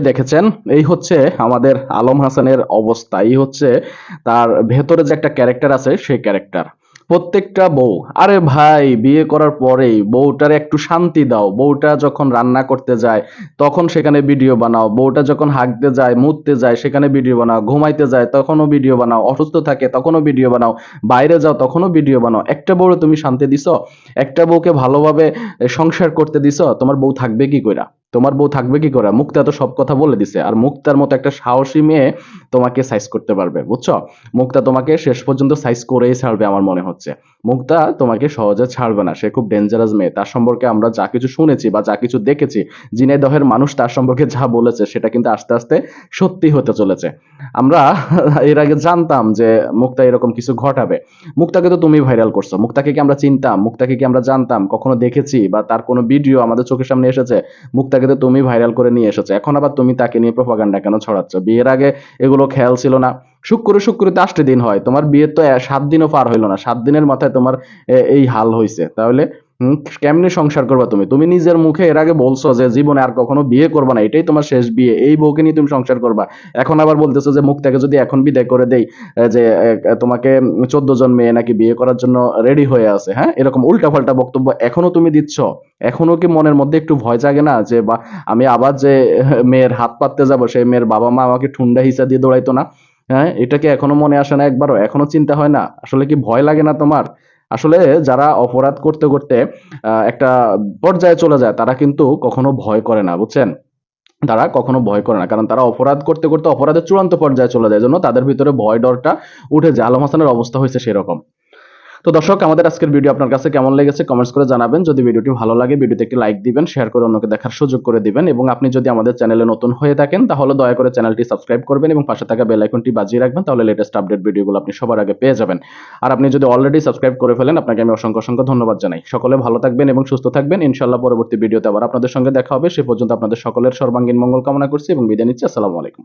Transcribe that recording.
দেখেছেন। এই হচ্ছে আমাদের আলম হাসানের অবস্থা। এই হচ্ছে তার ভেতরে যে একটা ক্যারেক্টার আছে, সেই ক্যারেক্টার প্রত্যেকটা বউ, আরে ভাই, বিয়ে করার পরেই বউটার একটু শান্তি দাও। বউটা যখন রান্না করতে যায়, তখন সেখানে ভিডিও বানাও। বউটা যখন হাঁকতে যায়, মুততে যায়, সেখানে ভিডিও বানাও। ঘুমাইতে যায়, তখনও ভিডিও বানাও। অসুস্থ থাকে, তখনও ভিডিও বানাও। বাইরে যাও, তখনও ভিডিও বানাও। একটা বউরে তুমি শান্তি দিছো? একটা বউকে ভালোভাবে সংসার করতে দিছো? তোমার বউ থাকবে কি কইরা? তোমার বউ থাকবে কি করে? মুক্তা তো সব কথা বলে দিছে। আর মুক্তার মতো একটা সাহসী মেয়ে তোমাকে সাইজ করতে পারবে, বুঝছ? মুক্তা তোমাকে শেষ পর্যন্ত সাইজ করেই ছাড়বে আমার মনে হচ্ছে। মুক্তা তোমাকে সহজে ছাড়বে না, সে খুব ডেঞ্জারাস মেয়ে। তার সম্পর্কে আমরা যা কিছু শুনেছি বা যা কিছু দেখেছি জিনেদহের মানুষ তার সম্পর্কে যা বলেছে, সেটা কিন্তু আস্তে আস্তে সত্যি হতে চলেছে। আমরা এর আগে জানতাম যে মুক্তা এরকম কিছু ঘটাবে। মুক্তাকে তো তুমি ভাইরাল করছ। মুক্তাকে কি আমরা চিনতাম? মুক্তাকে কি আমরা জানতাম? কখনো দেখেছি? বা তার কোনো ভিডিও আমাদের চোখের সামনে এসেছে? মুক্তাকে তো তুমি ভাইরাল করে নিয়ে এসেছ, এখন আবার তুমি তাকে নিয়ে প্রোপাগান্ডা কেন ছড়াচ্ছ? বিয়ের আগে এগুলো খেয়াল ছিল না। শুক্র শুক্রতে আষ্টে দিন হয়, তোমার বিয়ের তো সাত দিনও পার হইল না, সাত দিনের মাথায় তোমার এই হাল হয়েছে তাহলে কেমনে সংসার করবা তুমি? তুমি নিজের মুখে এর আগে বলছো যে জীবনে আর কখনো বিয়ে করবা না, এটাই তোমার শেষ বিয়ে, এই বউকে নিয়ে তুমি সংসার করবা। এখন আবার বলতেছো যে মুক্তাকে যদি এখন বিদায় করে দেই যে তোমাকে চোদ্দ জন মেয়ে নাকি বিয়ে করার জন্য রেডি হয়ে আছে হ্যাঁ? এরকম উল্টাপাল্টা বক্তব্য এখনও তুমি দিচ্ছ? এখনও কি মনের মধ্যে একটু ভয় জাগে না যে বা আমি আবার যে, মেয়ের হাত পাততে যাব সেই মেয়ের বাবা মা আমাকে ঠুন্ডা হিসা দিয়ে দৌড়াইতো না? হ্যাঁ এটা কি এখনও মনে আসে না একবারও? এখনও চিন্তা হয় না? আসলে কি ভয় লাগে না তোমার? আসলে যারা অপরাধ করতে করতে একটা পর্যায়ে চলে যায়, তারা কিন্তু কখনো ভয় করে না, বুঝছেন? তারা কখনো ভয় করে না, কারণ তারা অপরাধ করতে করতে অপরাধের চূড়ান্ত পর্যায়ে চলে যায় জন্য তাদের ভিতরে ভয় ডরটা উঠে যায়। আলম হাসানের অবস্থা হয়েছে সেরকম। তো দর্শক, আমাদের আজকের ভিডিও আপনার কাছে কেমন লেগেছে কমেন্টস করে জানাবেন। যদি ভিডিওটি ভালো লাগে ভিডিওতে একটি লাইক দিবেন শেয়ার করে অন্যকে দেখার সুযোগ করে দিবেন এবং আপনি যদি আমাদের চ্যানেলে নতুন হয়ে থাকেন, তাহলে দয়া করে চ্যানেলটি সাবস্ক্রাইব করবেন এবং পাশে থাকা বেল আইকনটি বাজিয়ে রাখবেন, তাহলে লেটেস্ট আপডেট ভিডিওগুলো আপনি সবার আগে পেয়ে যাবেন। আর আপনি যদি অলরেডি সাবস্ক্রাইব করে ফেলেন, আপনাকে আমি অসংখ্য অসংখ্য ধন্যবাদ জানাই। সকলে ভালো থাকবেন এবং সুস্থ থাকবেন। ইনশাল্লাহ পরবর্তী ভিডিওতে আবার আপনাদের সঙ্গে দেখা হবে। সে পর্যন্ত আপনাদের সকলের সর্বাঙ্গীন মঙ্গল কামনা করছি এবং বিদায় নিচ্ছি। আসসালামু আলাইকুম।